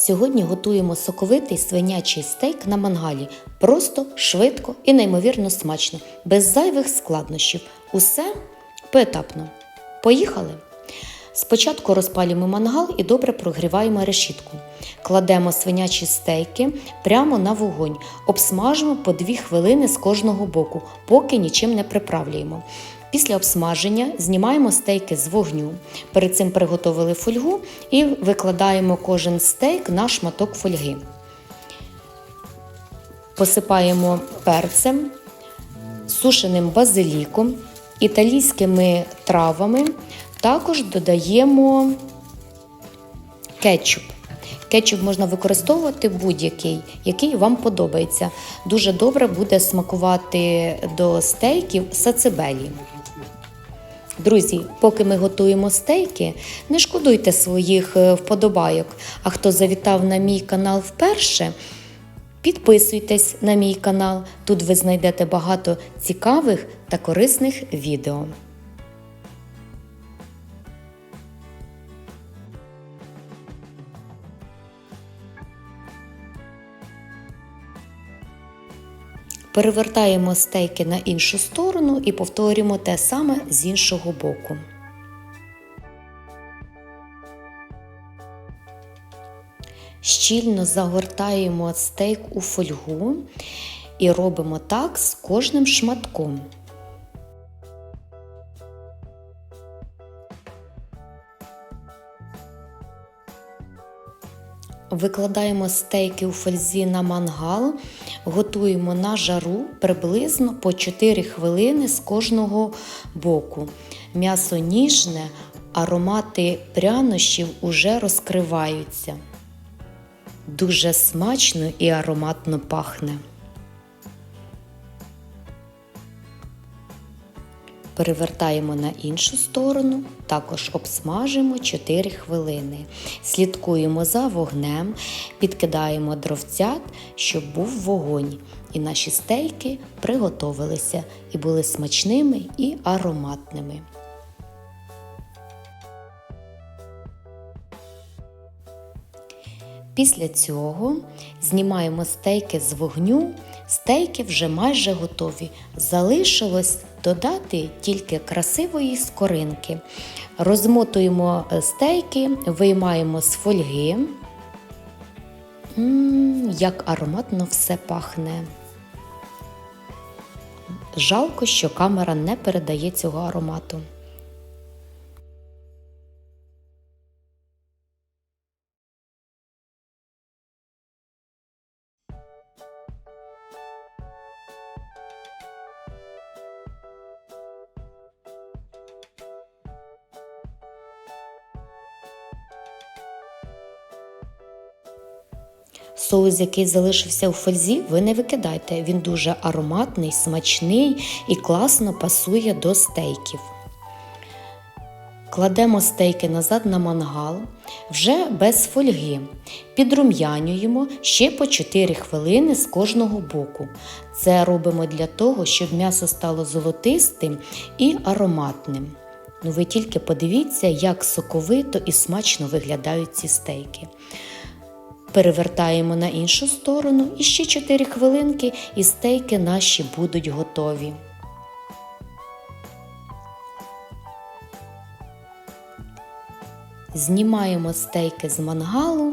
Сьогодні готуємо соковитий свинячий стейк на мангалі. Просто, швидко і неймовірно смачно, без зайвих складнощів. Усе поетапно. Поїхали! Спочатку розпалюємо мангал і добре прогріваємо решітку. Кладемо свинячі стейки прямо на вогонь, обсмажимо по 2 хвилини з кожного боку, поки нічим не приправлюємо. Після обсмаження знімаємо стейки з вогню. Перед цим приготовили фольгу і викладаємо кожен стейк на шматок фольги. Посипаємо перцем, сушеним базиліком, італійськими травами. Також додаємо кетчуп. Кетчуп можна використовувати будь-який, який вам подобається. Дуже добре буде смакувати до стейків сацебелі. Друзі, поки ми готуємо стейки, не шкодуйте своїх е, вподобайок. А хто завітав на мій канал вперше, підписуйтесь на мій канал. Тут ви знайдете багато цікавих та корисних відео. Перевертаємо стейки на іншу сторону і повторюємо те саме з іншого боку. Щільно загортаємо стейк у фольгу і робимо так з кожним шматком. Викладаємо стейки у фользі на мангал, готуємо на жару приблизно по 4 хвилини з кожного боку. М'ясо ніжне, аромати прянощів уже розкриваються. Дуже смачно і ароматно пахне. Перевертаємо на іншу сторону, також обсмажимо 4 хвилини. Слідкуємо за вогнем, підкидаємо дровцят, щоб був вогонь. І наші стейки приготовилися і були смачними і ароматними. Після цього знімаємо стейки з вогню. Стейки вже майже готові. Залишилось додати тільки красивої скоринки. Розмотуємо стейки, виймаємо з фольги. М-м, як ароматно все пахне. Жалко, що камера не передає цього аромату. Соус, який залишився у фользі, ви не викидайте. Він дуже ароматний, смачний і класно пасує до стейків. Кладемо стейки назад на мангал вже без фольги. Підрум'янюємо ще по 4 хвилини з кожного боку. Це робимо для того, щоб м'ясо стало золотистим і ароматним. Ну ви тільки подивіться, як соковито і смачно виглядають ці стейки. Перевертаємо на іншу сторону і ще 4 хвилинки, і стейки наші будуть готові. Знімаємо стейки з мангалу,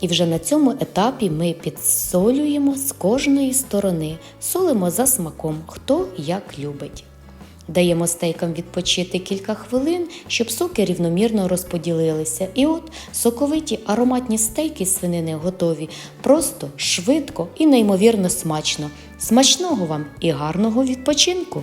і вже на цьому етапі ми підсолюємо з кожної сторони, солимо за смаком, хто як любить. Даємо стейкам відпочити кілька хвилин, щоб соки рівномірно розподілилися. І от соковиті ароматні стейки свинини готові просто, швидко і неймовірно смачно. Смачного вам і гарного відпочинку!